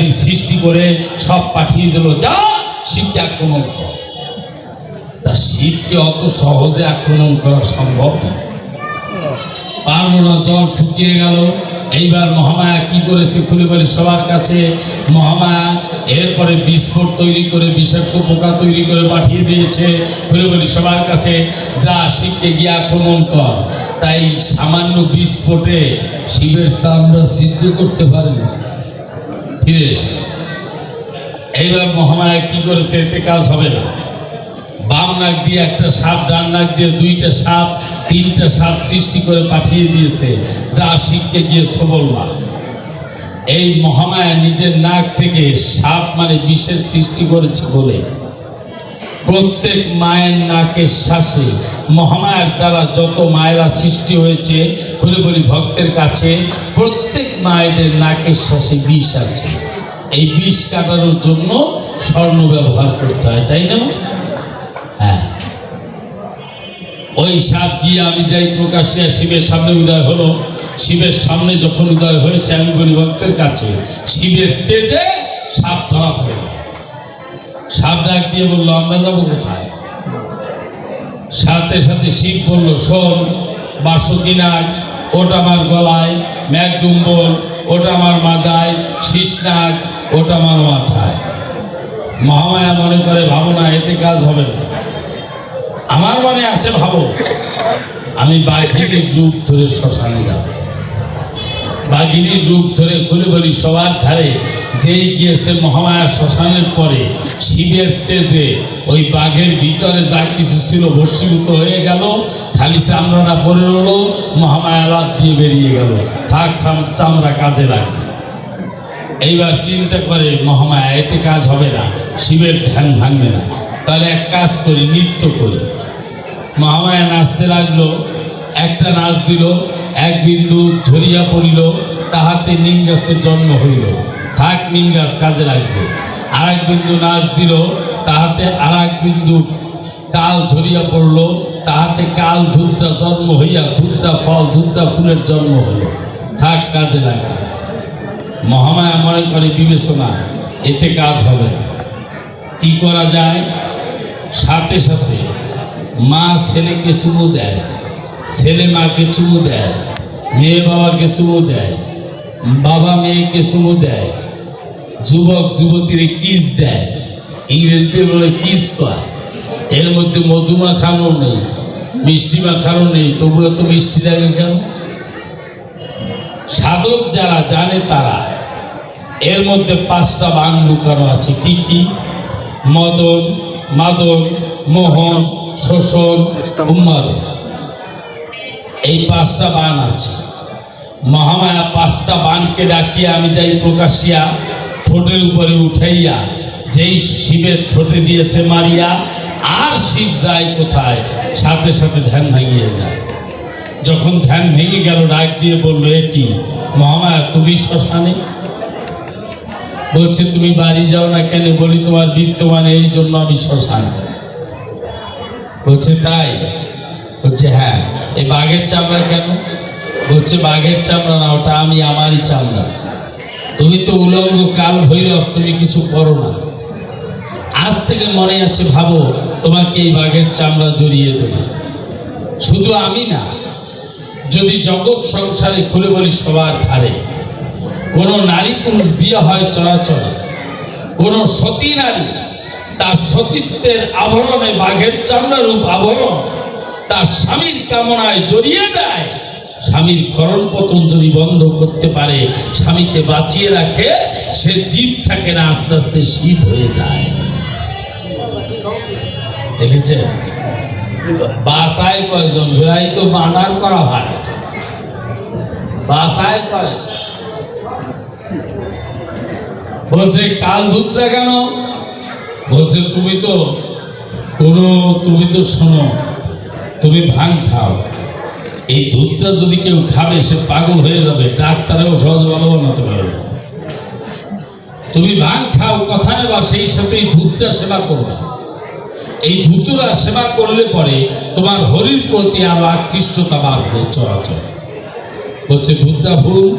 ইত্যাদি সৃষ্টি করে সব পাঠিয়ে দিল, যা, শিবকে আক্রমণ কর। তা শিবকে অত সহজে আক্রমণ করা সম্ভব না। পারল না জল শুকিয়ে গেল। এইবার মহামায়া কি করেছে খুলে বলি সবার কাছে। মহামায়া এরপরে বিস্ফোট তৈরি করে, বিষাক্ত পোকা তৈরি করে পাঠিয়ে দিয়েছে। খুলে বলি সবার কাছে, যা, শিবকে গিয়ে আক্রমণ কর। তাই সামান্য বিস্ফোটে শিবের চামড়া সিদ্ধ করতে পারেনি ফিরে এসেছে। এইবার মহামায়া কি করেছে, এতে কাজ হবে না। বাম নাক দিয়ে একটা সাপ, ডান নাক দিয়ে দুইটা সাপ, তিনটা সাপ সৃষ্টি করে পাঠিয়ে দিয়েছে, যা শিখতে গিয়ে সবল না এই মহামায়া নিজের নাক থেকে সাপ মানে বিষের সৃষ্টি করেছে বলে প্রত্যেক মায়ের নাকের শ্বাসে মহামায়ার দ্বারা যত মায়েরা সৃষ্টি হয়েছে খুলে বলি ভক্তের কাছে প্রত্যেক মায়েদের নাকের শ্বাসে বিষ আছে। এই বিষ কাটানোর জন্য স্বর্ণ ব্যবহার করতে হয়, তাই না হ্যাঁ। ওই সাপ গিয়ে আমি যাই প্রকাশ্যে শিবের সামনে উদয় হলো। শিবের সামনে যখন উদয় হয়েছে আমি ভক্তের কাছে, শিবের তেজে সাপ ধরা পড়ল সাপ ডাক দিয়ে বলল, আমরা যাব কোথায়? সাথে সাথে শিব বলল, শোন বাসুকি নাগ ওটা আমার গলায় ম্যাকডুম্বল ওটা আমার মাজায়, শীষ নাগ, ওটা আমার মাথায়। মহামায়া মনে করে, ভাবো না, এতে কাজ হবে না। আমার মনে আছে, ভাবো, আমি বাঘিনীর রূপ ধরে শ্মশানে যাব। বাঘিনীর রূপ ধরে খুলে বলি, সবার ধারে যেই গিয়েছে মহামায়া শ্মশানের পরে, শিবের তেজে ওই বাঘের ভিতরে যা কিছু ছিল ভস্মীভূত হয়ে গেল, খালি চামড়াটা পরে রলো মহামায়া রাত দিয়ে বেরিয়ে গেল। থাক চামড়া কাজে লাগবে। এইবার চিন্তা করে, মহামায়া, এতে কাজ হবে না, শিবের ধ্যান ভাঙবে না। তাহলে এক কাজ করি, নৃত্য করি। মহামায়া নাচতে লাগল, একটা নাচ দিল এক বিন্দু ঝরিয়া পড়িল, তাহাতে নিম গাছের জন্ম হইল। থাক নিম গাছ কাজে লাগবে আর এক বিন্দু নাচ দিল, তাহাতে আর এক বিন্দু কাল ঝরিয়া পড়ল, তাহাতে কাল ধূপটা জন্ম হইয়া ধূপটা ফল ধূপটা ফুলের জন্ম হলো থাক, কাজে লাগবে মহামায়া মনে করে বিবেচনা, এতে কাজ হবে না। কি করা যায়? সাথে সাথে মা ছেলেকে চুমু দেয়। ছেলে মাকে চুমু দেয়, মেয়ে বাবাকে চুমু দেয়, বাবা মেয়েকে চুমু দেয়, যুবক যুবতীর কিস দেয়, ইংরেজিতে বলে কিস কয়। এর মধ্যে মধু মাখানো নেই মিষ্টি মাখানো নেই তবু এত মিষ্টি লাগে কেন? সাধক যারা জানে তারা। এর মধ্যে পাঁচটা বান লুকানো আছে, কি কি? মদন, মাদন, মোহন, শোষণ উন্মাদন এই পাঁচটা বান আছে। মহামায়া পাঁচটা বানকে ডাকিয়া আমি যাই প্রকাশিয়া ঠোঁটের উপরে উঠাইয়া, যেই শিবের ঠোঁটে দিয়েছে মারিয়া, আর শিব যায় কোথায়? সাথে সাথে ধ্যান ভাঙিয়ে যায়। যখন ধ্যান ভেঙে গেল ডাক দিয়ে বলল, এ কি? মহামায়া, তুমি শ্মশানে? বলছে, তুমি বাড়ি যাও না কেন? বলি, তোমার বিদ্যমান, এই জন্য আমি শ্মশান। বলছে, তাই? বলছে হ্যাঁ। এই বাঘের চামড়া কেন? বলছে, বাঘের চামড়া না, ওটা আমি, আমারই চামড়া। তুমি তো উলঙ্গ কাল ভৈরব, তুমি কিছু করো না। আজ থেকে মনে আছে, ভাবো, তোমাকে এই বাঘের চামড়া জড়িয়ে দেবে। শুধু আমি না, যদি জগৎ সংসারে খুলে বলি সবার ধারে কোনো নারী পুরুষ বিয়ে হয় চরাচরে, কোনো সতী নারী তার সতীত্বের আবরণে বাঘের চামড়া রূপ আবরণ তার স্বামীর কামনায় জড়িয়ে দেয়, স্বামীর খরণ পতন যদি বন্ধ করতে পারে, স্বামীকে বাঁচিয়ে রাখে, সে জীব থাকে না আস্তে আস্তে শীত হয়ে যায়। দেখেছেন? বাসায় কয়জন? ভাই তো বানার করা ভাই বাসায় কয়জন? বলছে, কাল ধুতরা কেন? বলছে, তুমি তো কোনো, তুমি তো শোনো। তুমি ভাং খাও। এই দুধটা যদি কেউ খাবে, সে পাগল হয়ে যাবে। ডাক্তারেও সহজ ভালো বানাতে পারবে তুমি ভাং খাও, কথা নেবা, সেই সাথে এই দুধটা সেবা করবা। এই ধুতুরা সেবা করলে পরে তোমার হরির প্রতি আরও আকৃষ্টতা বাড়বে চরাচর। বলছে, ধুতরা ফুল?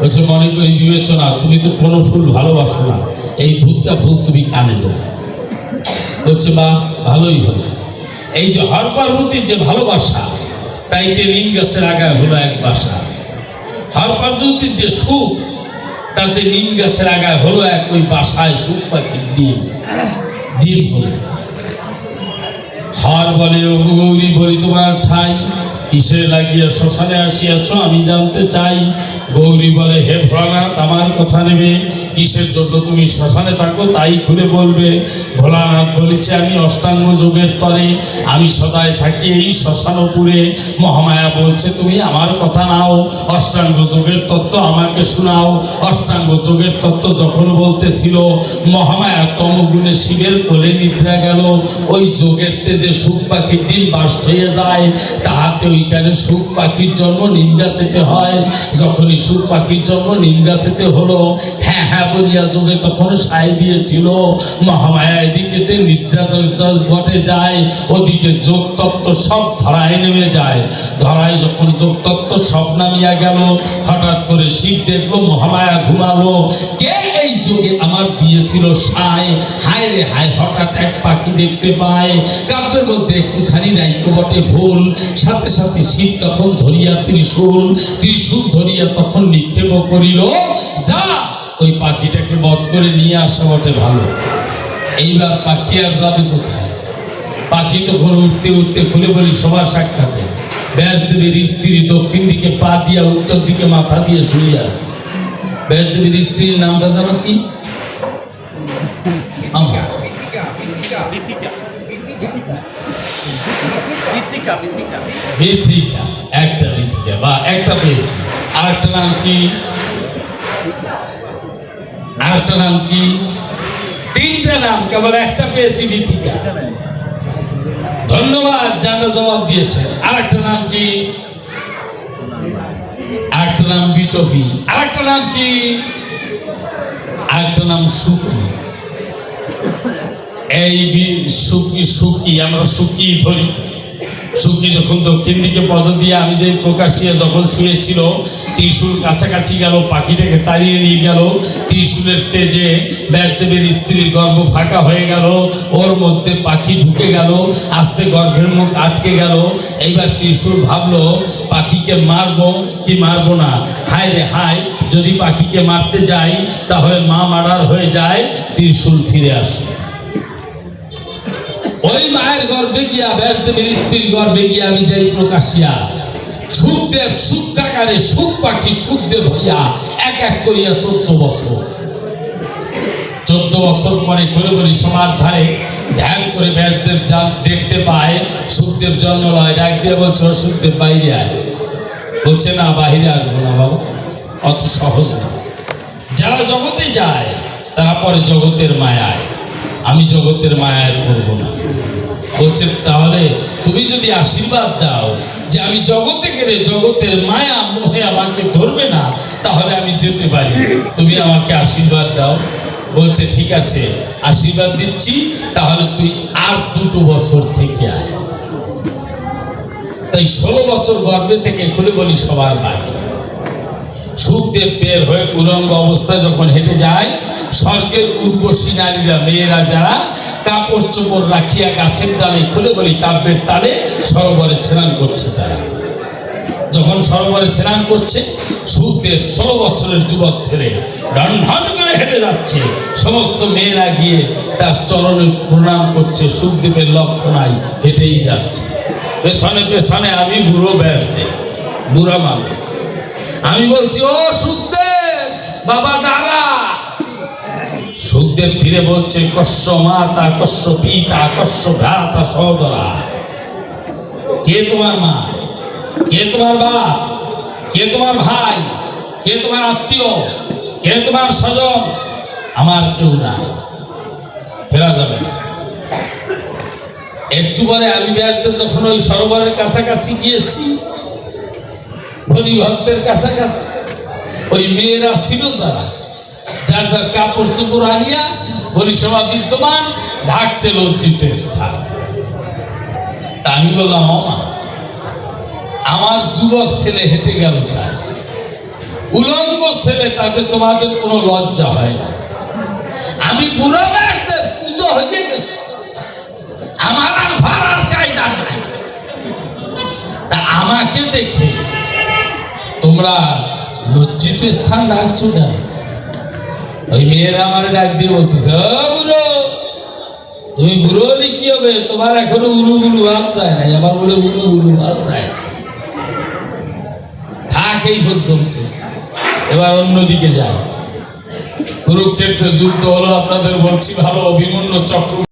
বলছে, মনে করি বিবেচনা, তুমি তো কোনো ফুল ভালোবাসো না। এই ধূপটা ফুল তুমি কানে দেবো। বলছে বা ভালোই হলো এই যে হর পার্বতীর যে ভালোবাসা তাইতে নিম গাছের আগায় হলো এক বাসা। হর পার্বতীর যে সুখ, তাতে নিম গাছের আগায় হলো এক ওই বাসায় সুখ পাখির ডিম। ডিম হলো। হর বলে গৌরী, বলি তোমার ঠাই। কিসের লাগিয়া শ্মশানে আসিয়াছ? আমি জানতে চাই, গৌরী বলে, হে ভোলানাথ, আমার কথা নেবে। কিসের জন্য তুমি শ্মশানে থাকো? তাই খুলে বলবে, ভোলানাথ বলেছে, আমি অষ্টাঙ্গ যুগের তরে, আমি সদায় থাকি এই শ্মশানপুরে। মহামায়া বলছে, তুমি আমার কথা নাও, অষ্টাঙ্গ যুগের তত্ত্ব আমাকে শোনাও। অষ্টাঙ্গ যুগের তত্ত্ব যখন বলতেছিল, মহামায়া তমগুণে শিবের কোলে নিদ্রা গেল। ওই যোগের তেজে সুখ পাখির দিন বাস হয়ে যায়। তাহাতে ওইখানে সুখ পাখির জন্ম নিম গাছেতে হয়। যখনই সুখ পাখির জন্ম নিম গাছেতে হলো হ্যাঁ হ্যাঁ বলিয়া যোগে তখন সায় দিয়েছিল। মহামায়া এদিকেতে নিদ্রা জ- ঘটে যায়, ওদিকে যোগ তত্ত্ব সব ধরায় নেমে যায়। ধরায় যখন যোগ তত্ত্ব সব নামিয়া গেল, হঠাৎ করে শিব দেখল, মহামায়া ঘুমালো। কে এই যোগে আমার দিয়েছিল সায়? হায় রে হায়, হঠাৎ এক পাখি দেখতে পায়। কাব্যের মধ্যে একটুখানি নাইকো বটে ভুল, সাথে সাথে শিব তখন ধরিয়া ত্রিশূল ত্রিশূল ধরিয়া তখন নিক্ষেপ করিল। যা, ওই পাখিটাকে বধ করে নিয়ে আসা বটে ভালো। এইবার পাখি আর যাবে কোথায়? পাখি তখন উঠতে উঠতে খুলে বলি সবার সাক্ষাতে। ব্যাসদেবীর স্ত্রী দক্ষিণ দিকে পা দিয়া উত্তর দিকে মাথা দিয়ে শুয়ে আছে। ব্যাসদেবীর স্ত্রীর নামটা জানো কি? আমরা বিথিকা একটা বা একটা পেয়েছি। আরেকটা নাম কি? আরেকটা নাম কি? তিনটা নাম, কেবল একটা পেয়েছি ধন্যবাদ, যারা জবাব দিয়েছেন আরেকটা নাম কি? আরেকটা নাম আরেকটা নাম কি? নাম সুখী। এই সুখী সুখী, আমরা সুখী ধরি। সুখী যখন দক্ষিণ দিকে পদ দিয়ে আমি যে প্রকাশিয়া যখন শুয়েছিল, ত্রিশূল কাছাকাছি গেল, পাখিটাকে তাড়িয়ে নিয়ে গেল, ত্রিশূলের তেজে ব্যাসদেবের স্ত্রীর গর্ভ ফাঁকা হয়ে গেল, ওর মধ্যে পাখি ঢুকে গেল, আস্তে গর্ভের মুখ আটকে গেল। এইবার ত্রিশূল ভাবলো, পাখিকে মারবো কি মারবো না? হায় রে হায়, যদি পাখিকে মারতে যাই, তাহলে মা মারার হয়ে যায়, ত্রিশূল ফিরে আসে। ওই মায়ের গর্ভে গিয়া ব্যাসদেবের স্ত্রীর গর্ভে গিয়া আমি যাই প্রকাশিয়া। সুখদেব, সুখাকারে সুখ পাখি সুখদেব হইয়া এক এক করিয়া চোদ্দ বছর। চোদ্দ বছর পরে করে বলি সবার ধারে ধ্যান করে ব্যাসদেব যা দেখতে পায়, সুখদেব জন্ম লয় ডাক দিয়ে বলছে, "ও সুখদেব, বাইরে আয়। বলছে, না বাইরে আসব না বাবু, অত সহজ না। যারা জগতে যায়, তারা পরে জগতের মায়ায়। আমি জগতের মায়ায় পড়ব না। বলছে তাহলে তুমি যদি আশীর্বাদ দাও যে আমি জগতে গেলে জগতের মায়া, মোহে আমাকে ধরবে না, তাহলে আমি যেতে পারি। তুমি আমাকে আশীর্বাদ দাও। বলছে, ঠিক আছে, আশীর্বাদ দিচ্ছি, তাহলে তুই আর দুটো বছর থেকে আয়। তাই ষোলো বছর গর্ভে থেকে খুলে বলি, সবার বাকি। সুখদেব বের হয়ে উলঙ্গ অবস্থায় যখন হেঁটে যায়, স্বর্গের উর্বশী নারীরা, মেয়েরা যারা কাপড় চোপড় রাখিয়া গাছের ডালে খুলে বলি, কাব্যের তালে সরোবরে স্নান করছে তারা। যখন সরোবরে স্নান করছে, সুখদেব ষোলো বছরের যুবক ছেলে ঢন করে হেঁটে যাচ্ছে। সমস্ত মেয়েরা গিয়ে তার চরণে প্রণাম করছে, সুখদেবের লক্ষ্য নাই, হেঁটেই যাচ্ছে। পেছনে পেছনে আমি বুড়ো ব্যস্তে, বুড়া মানুষ। আমি বলছি, ও সুখদেব, বাবা দাঁড়া সুখদেব ফিরে বলছে কশ্য মাতা কশ্য পিতা কশ্য ভ্রাতা, সহদরা। কে তোমার মা? কে তোমার বাপ? কে তোমার ভাই? কে তোমার আত্মীয়? কে তোমার স্বজন? আমার কেউ নাই। ফেরা যাবে না। একটু পরে আমি ব্যাসদেব যখন ওই সরোবরের কাছাকাছি গিয়েছি হরি ভক্তের কাছাকাছি, ওই মেয়েরা ছিল যারা যার যার কাপড় চোপড় আনিয়া পরিষেবা বিদ্যমান, ঢাকছে লজ্জিত স্থান। আমি বললাম মামা আমার যুবক ছেলে হেঁটে গেল তাই উলঙ্গ ছেলে, তাতে তোমাদের কোনো লজ্জা হয় না। আমি ব্যাসদের পুজো হয়ে গেছি। আমার আর ভাড়ার কায়দা নাই। তা আমাকে দেখে তোমরা লজ্জিত স্থান রাখছো কেন? ওই মেয়েরা আমার ডাক দিয়ে বলতেছে বুড়ো, তুমি বুড়ো হলে কি হবে? তোমার এখনও উলু বুলু ভাব চায় নাই, আমার বলে উলু বুলু ভাব চায়। থাক এই পর্যন্ত। এবার অন্যদিকে যায় কুরুক্ষেত্রের যুদ্ধ হলো আপনাদের বলছি ভালো, অভিমন্য চক্রবর্তী